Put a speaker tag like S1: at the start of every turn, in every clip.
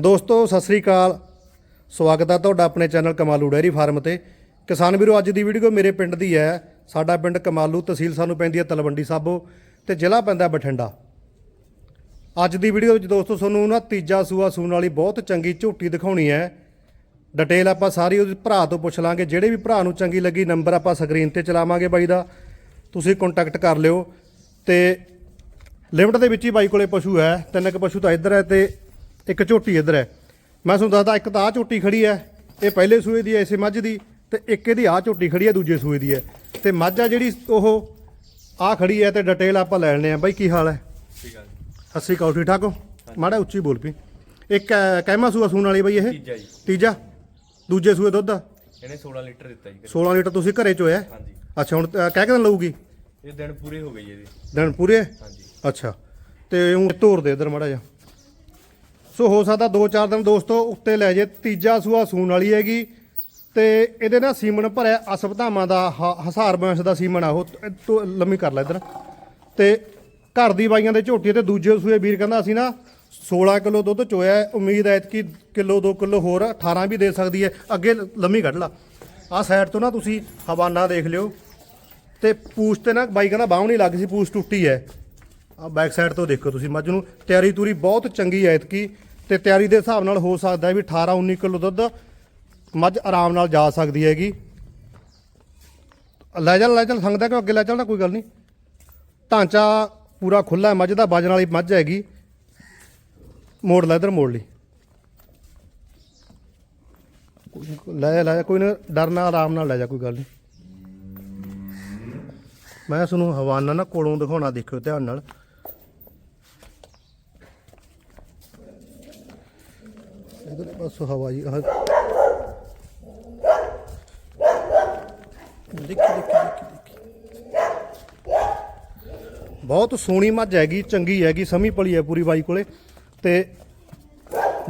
S1: ਦੋਸਤੋ, ਸਤਿ ਸ੍ਰੀ ਅਕਾਲ। ਸਵਾਗਤ ਹੈ ਤੁਹਾਡਾ ਆਪਣੇ ਚੈਨਲ ਕਮਾਲੂ ਡੈਰੀ ਫਾਰਮ ਤੇ। ਕਿਸਾਨ ਵੀਰੋ, ਅੱਜ ਦੀ ਵੀਡੀਓ ਮੇਰੇ ਪਿੰਡ ਦੀ ਹੈ। ਸਾਡਾ ਪਿੰਡ ਕਮਾਲੂ ਤਹਿਸੀਲ ਸਾਨੂੰ ਪੈਂਦੀ ਹੈ ਤਲਵੰਡੀ ਸਾਬੋ ਤੇ ਜ਼ਿਲ੍ਹਾ ਪੈਂਦਾ ਬਠਿੰਡਾ। ਅੱਜ ਦੀ ਵੀਡੀਓ ਵਿੱਚ ਦੋਸਤੋ, ਤੁਹਾਨੂੰ ਨਾ ਤੀਜਾ ਸੂਆ ਸੂਣ ਵਾਲੀ ਬਹੁਤ ਚੰਗੀ ਝੋਟੀ ਦਿਖਾਉਣੀ ਹੈ। ਡਿਟੇਲ ਆਪਾਂ ਸਾਰੀ ਉਹਦੇ ਭਰਾ ਤੋਂ ਪੁੱਛ ਲਾਂਗੇ। ਜਿਹੜੇ ਵੀ ਭਰਾ ਨੂੰ ਚੰਗੀ ਲੱਗੀ ਨੰਬਰ ਆਪਾਂ ਸਕਰੀਨ ਤੇ ਚਲਾਵਾਂਗੇ ਬਾਈ ਦਾ। ਤੁਸੀਂ ਕੰਟੈਕਟ ਕਰ ਲਿਓ। ਤੇ ਲਿਮਟ ਦੇ ਵਿੱਚ ਹੀ ਬਾਈ ਕੋਲੇ ਪਸ਼ੂ ਹੈ। ਤਿੰਨ ਕੁ ਪਸ਼ੂ ਤਾਂ ਇੱਧਰ ਹੈ ਤੇ ਇੱਕ ਝੋਟੀ ਇੱਧਰ ਹੈ। ਮੈਂ ਤੁਹਾਨੂੰ ਦੱਸਦਾ ਇੱਕ ਤਾਂ ਆ ਝੋਟੀ ਖੜੀ ਹੈ ਇਹ ਪਹਿਲੇ ਸੂਏ ਦੀ ਹੈ ਇਸੇ ਮੱਝ ਦੀ ਤੇ ਇੱਕ ਇਹਦੀ ਆ ਝੋਟੀ ਖੜੀ ਹੈ ਦੂਜੇ ਸੂਏ ਦੀ ਹੈ। ਤੇ ਮੱਝ ਆ ਜਿਹੜੀ ਉਹ ਆ ਖੜੀ ਹੈ ਤੇ ਡਿਟੇਲ ਆਪਾਂ ਲੈ ਲੈਣੇ ਆ ਬਾਈ ਕੀ ਹਾਲ ਹੈ?
S2: ਠੀਕ ਜੀ।
S1: ਸਤਿ ਸ਼੍ਰੀ ਅਕਾਲ ਠੀਕ ਠਾਕ ਹੋ? ਮਾੜਾ ਉੱਚੀ ਬੋਲ ਪਈ ਇੱਕ ਕਹਿਮਾ ਸੂਆ ਸੂਣ ਵਾਲੀ ਬਈ ਇਹ?
S2: ਤੀਜਾ ਜੀ।
S1: ਤੀਜਾ? ਦੂਜੇ ਸੂਏ ਦੁੱਧ?
S2: ਇਹਨੇ 16 ਲੀਟਰ ਦਿੱਤਾ ਜੀ
S1: 16 ਲੀਟਰ ਤੁਸੀਂ ਘਰੇ ਚੋਇਆ
S2: ਹਾਂਜੀ।
S1: ਅੱਛਾ ਹੁਣ ਕਹਿ ਕੇ ਲਊਗੀ?
S2: ਇਹ ਦਿਨ ਪੂਰੇ ਹੋ ਗਏ ਜੀ ਇਹਦੇ।
S1: ਦਿਨ ਪੂਰੇ?
S2: ਹਾਂਜੀ।
S1: ਅੱਛਾ। ਤੇ ਉਹ ਤੋਰ ਦੇ ਇਧਰ ਮੜਾ ਜਾ ਸੋ ਹੋ ਸਕਦਾ 2-4 ਦਿਨ ਦੋਸਤੋ ਉੱਤੇ ਲੈ ਜੇ, ਤੀਜਾ ਸੂਆ ਸੂਣ ਵਾਲੀ ਹੈਗੀ। ਤੇ ਇਹਦੇ ਨਾਲ ਸੀਮਨ ਭਰਿਆ ਅਸਪਤਾਵਾਂ ਦਾ, ਹ- ਹਸਾਰ ਬੰਸ਼ ਦਾ ਸੀਮਨ ਆ ਉਹ, ਇਹ ਲੰਮੀ ਕਰ ਲੈ ਇਧਰ। ਤੇ ਘਰ ਦੀ ਬਾਈਆਂ ਦੇ ਝੋਟੀ ਤੇ ਦੂਜੇ ਸੂਏ ਵੀਰ ਕਹਿੰਦਾ ਅਸੀਂ ਨਾ 16 ਕਿਲੋ ਦੁੱਧ ਚੋਇਆ ਉਮੀਦ ਹੈ ਕਿ ਕਿਲੋ 2 ਕਿਲੋ ਹੋਰ 18 ਵੀ ਦੇ ਸਕਦੀ ਹੈ। ਅੱਗੇ ਲੰਮੀ ਕੱਢ ਲਾ। ਆਹ ਸਾਈਡ ਤੋਂ ਨਾ ਤੁਸੀਂ ਹਵਾਨਾ ਦੇਖ ਲਿਓ। ਤੇ ਪੂਛ ਤੇ ਨਾ ਬਾਈ ਕਹਿੰਦਾ ਬਾਹ ਨਹੀਂ ਲੱਗ ਸੀ, ਪੂਛ ਟੁੱਟੀ ਹੈ। ਆ ਬੈਕ ਸਾਈਡ ਤੋਂ ਦੇਖੋ ਤੁਸੀਂ, ਮੱਝ ਨੂੰ ਤਿਆਰੀ ਤੂਰੀ ਬਹੁਤ ਚੰਗੀ ਹੈ ਇਤਕੀ। ਤੇ ਤਿਆਰੀ ਦੇ ਹਿਸਾਬ ਨਾਲ ਹੋ ਸਕਦਾ ਵੀ 18 19 ਕਿਲੋ ਦੁੱਧ ਮੱਝ ਆਰਾਮ ਨਾਲ ਜਾ ਸਕਦੀ ਹੈਗੀ। ਲੈ ਚੱਲ ਲੈ ਚੱਲ ਸੰਗਦਾ ਕਿ ਅੱਗੇ ਲੈ ਚੱਲਦਾ? ਕੋਈ ਗੱਲ ਨਹੀਂ। ਢਾਂਚਾ ਪੂਰਾ ਖੁੱਲਾ ਮੱਝ ਦਾ ਵਜਨ ਵਾਲੀ ਮੱਝ ਹੈਗੀ। ਮੋੜ ਲੈ ਇਧਰ ਮੋੜ ਲਈ। ਲੈ ਜਾ, ਲੈ ਜਾ, ਕੋਈ ਨਾ ਡਰਨਾ ਆਰਾਮ ਨਾਲ ਲੈ ਜਾ ਕੋਈ ਗੱਲ ਨਹੀਂ। ਮੈਂ ਤੁਹਾਨੂੰ ਹਵਾਨਾ ਨਾ ਕੋਲੋਂ ਦਿਖਾਉਣਾ ਦੇਖਿਓ ਧਿਆਨ ਨਾਲ। ਇਧਰ ਬਸ ਹਵਾ ਜੀ, ਆਹ ਦੇਖੀ ਦੇਖੀ ਦੇਖੀ ਦੇਖੀ। ਬਹੁਤ ਸੋਹਣੀ ਮੱਝ ਹੈਗੀ, ਚੰਗੀ ਹੈਗੀ, ਸਮੀ ਪਲੀ ਹੈ ਪੂਰੀ ਬਾਈ ਕੋਲੇ। ਤੇ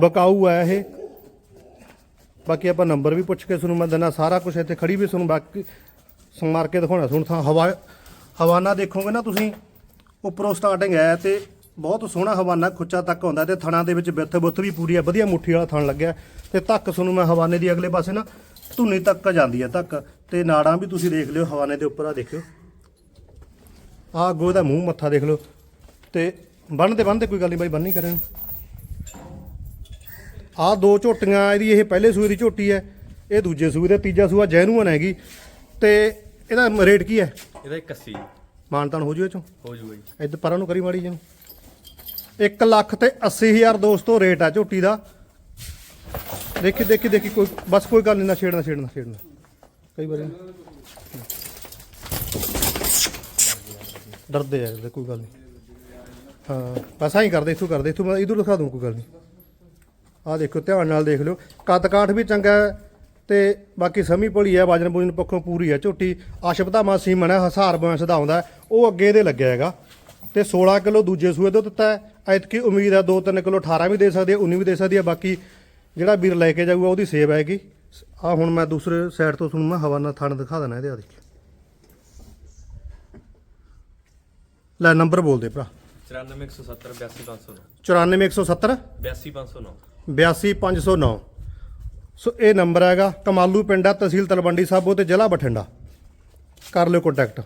S1: ਬਕਾਊ ਹੈ ਇਹ। ਬਾਕੀ ਆਪਾਂ ਨੰਬਰ ਵੀ ਪੁੱਛ ਕੇ ਤੁਹਾਨੂੰ ਮੈਂ ਦਿੰਦਾ, ਸਾਰਾ ਕੁਝ ਇੱਥੇ ਖੜੀ ਵੀ ਤੁਹਾਨੂੰ ਬਾਕੀ ਸਮਾਰ ਕੇ ਦਿਖਾਉਣਾ। ਤੁਹਾਨੂੰ ਥਾਂ ਹਵਾ ਹਵਾਨਾ ਦੇਖੋਗੇ ਨਾ ਤੁਸੀਂ, ਉੱਪਰੋਂ ਸਟਾਰਟਿੰਗ ਹੈ ਤੇ ਬਹੁਤ ਸੋਹਣਾ ਹਵਾਨਾ ਖੁੱਚਾ ਤੱਕ ਆਉਂਦਾ ਤੇ ਥਣਾ ਦੇ ਵਿੱਚ ਬਿੱਥ ਬੁੱਥ ਵੀ ਪੂਰੀ ਹੈ ਵਧੀਆ ਮੁੱਠੀ ਵਾਲਾ ਥਣ ਲੱਗਿਆ। ਤੇ ਤੱਕ ਤੁਹਾਨੂੰ ਮੈਂ ਹਵਾਨੇ ਦੀ ਅਗਲੇ ਪਾਸੇ ਨਾ ਧੁੰਨੀ ਤੱਕ ਜਾਂਦੀ ਹੈ ਤੱਕ ਤੇ ਨਾੜਾਂ ਵੀ ਤੁਸੀਂ ਦੇਖ ਲਿਓ ਹਵਾਨੇ ਦੇ ਉੱਪਰ ਆ ਦੇਖਿਓ। ਆਹ ਅੱਗੋਂ ਦਾ ਮੂੰਹ ਮੱਥਾ ਦੇਖ ਲਓ। ਤੇ ਬੰਨਦੇ ਬੰਨਦੇ ਕੋਈ ਗੱਲ ਨਹੀਂ ਬਾਈ ਬੰਨੀ ਕਰੇ ਆਹ ਦੋ ਝੋਟੀਆਂ ਇਹਦੀ ਇਹ ਪਹਿਲੇ ਸੂਏ ਦੀ ਝੋਟੀ ਹੈ ਇਹ ਦੂਜੇ ਸੂਏ ਦਾ ਤੀਜਾ ਸੂਆ ਜੈਨੂਅਨ ਹੈਗੀ। ਤੇ ਇਹਦਾ ਰੇਟ ਕੀ ਹੈ?
S2: ਇਹਦਾ 81
S1: ਮਾਨਤਾਨ ਹੋ ਜੂ ਇਹ ਚੋਂ?
S2: ਹੋ ਜੂਗਾ ਜੀ
S1: ਇੱਧਰ ਪਰਾਂ ਨੂੰ ਕਰੀ ਮਾੜੀ ਜਿਹਨੂੰ 1 ਲੱਖ ਤੇ 80000 ਦੋਸਤੋ ਰੇਟ ਆ ਝੋਟੀ ਦਾ। ਦੇਖੀ ਦੇਖੀ ਦੇਖੀ ਕੋਈ ਬਸ ਕੋਈ ਗੱਲ ਨਹੀਂ ਨਾ ਛੇੜਨਾ ਛੇੜਨਾ ਛੇੜਨਾ। ਕਈ ਵਾਰੀ ਡਰਦੇ ਆ ਇਹਦੇ, ਕੋਈ ਗੱਲ ਨਹੀਂ ਹਾਂ ਬਸ ਆਹੀਂ ਕਰਦੇ ਇਥੋਂ ਕਰਦੇ ਇਥੋਂ ਮੈਂ ਇਧਰ ਦਿਖਾ ਦੂੰ ਕੋਈ ਗੱਲ ਨਹੀਂ ਆਹ ਦੇਖੋ ਧਿਆਨ ਨਾਲ ਦੇਖ ਲਿਓ। ਕੱਦ ਕਾਠ ਵੀ ਚੰਗਾ ਹੈ ਤੇ ਬਾਕੀ ਸਮੀ ਭਲੀ ਹੈ ਵਜਨ ਬੁਜਨ ਪੱਖੋਂ ਪੂਰੀ ਹੈ ਝੋਟੀ। ਆਸ਼ਪਤਾ ਸੀਮਨ ਹੈ ਹਸਾਰ ਬੰਸ਼ ਦਾ ਆਉਂਦਾ ਉਹ ਅੱਗੇ ਦੇ ਲੱਗਿਆ ਹੈਗਾ। ਤੇ 16 ਕਿਲੋ ਦੂਜੇ ਸੂਏ ਤੋਂ ਦਿੱਤਾ ਹੈ। ਐਤਕੀ ਉਮੀਦ ਹੈ 2-3 ਕਿਲੋ 18 ਵੀ ਦੇ ਸਕਦੀ ਹੈ 19 ਵੀ ਦੇ ਸਕਦੀ ਹੈ। ਬਾਕੀ ਜਿਹੜਾ ਵੀਰ ਲੈ ਕੇ ਜਾਊਗਾ, ਉਹਦੀ ਸੇਵ ਹੈਗੀ। ਆ ਹੁਣ ਮੈਂ ਦੂਸਰੇ ਸਾਈਡ ਤੋਂ ਤੁਹਾਨੂੰ ਮੈਂ ਹਵਾ ਨਾਲ ਥਣ ਦਿਖਾ ਦੇਣਾ ਇਹਦੇ ਆ ਦੇਖੀ ਲੈ ਨੰਬਰ ਬੋਲ ਦੇ ਭਰਾ।
S2: 94170 82509
S1: 94170
S2: 82509
S1: 82509 ਸੋ ਇਹ ਨੰਬਰ ਹੈਗਾ। ਕਮਾਲੂ ਪਿੰਡ ਆ ਤਹਿਸੀਲ ਤਲਵੰਡੀ ਸਾਬੋ ਤੇ ਜ਼ਿਲ੍ਹਾ ਬਠਿੰਡਾ। ਕਰ ਲਿਓ ਕੰਟੈਕਟ